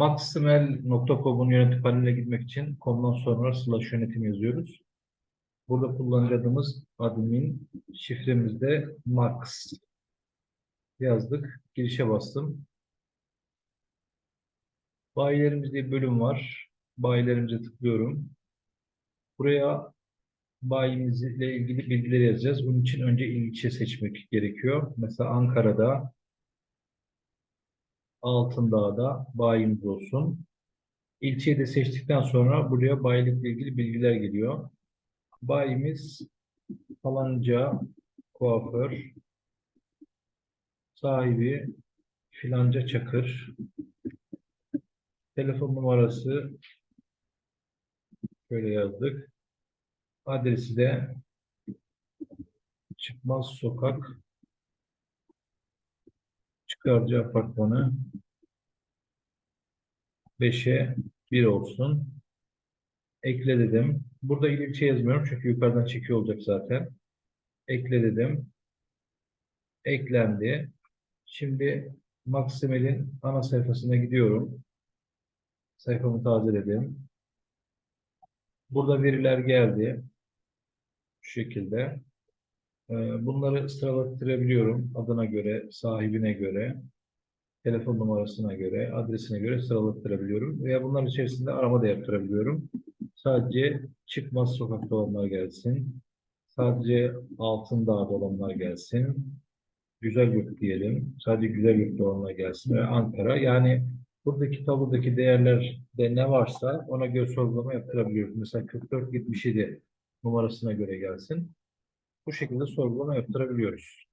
Maximal.com'un yönetim paneline gitmek için komdan sonra slash yönetim yazıyoruz. Burada kullanıcı adımız admin, şifremiz de max. Yazdık. Girişe bastım. Bayilerimiz diye bölüm var. Bayilerimize tıklıyorum. Buraya bayimizle ilgili bilgileri yazacağız. Bunun için önce ilçe seçmek gerekiyor. Mesela Ankara'da Altındağ'da bayimiz olsun. İlçeyi de seçtikten sonra buraya bayilikle ilgili bilgiler geliyor. Bayimiz falanca kuaför sahibi filanca çakır telefon numarası şöyle yazdık. Adresi de Çıkmaz Sokak Çıkarcı Apartmanı 5'e 1 olsun. Ekle dedim. Burada ilçe yazmıyorum çünkü yukarıdan çekiyor olacak zaten. Ekle dedim. Eklendi. Şimdi Maximel'in ana sayfasına gidiyorum. Sayfamı tazeledim. Burada veriler geldi. Şu şekilde. Ee, Bunları sıralattırabiliyorum. Adına göre, sahibine göre, telefon numarasına göre, adresine göre sıralattırabiliyorum. Veya bunların içerisinde arama da yaptırabiliyorum. Sadece çıkmaz sokakta olanlar gelsin. Sadece Altındağ'da olanlar gelsin. Güzel yurt diyelim. Sadece güzel yurtta olanlar gelsin ve Ankara. Yani buradaki tabudaki değerlerde ne varsa ona göre sorgulama yaptırabiliyoruz. Mesela 4477 numarasına göre gelsin. Bu şekilde sorgulama yaptırabiliyoruz.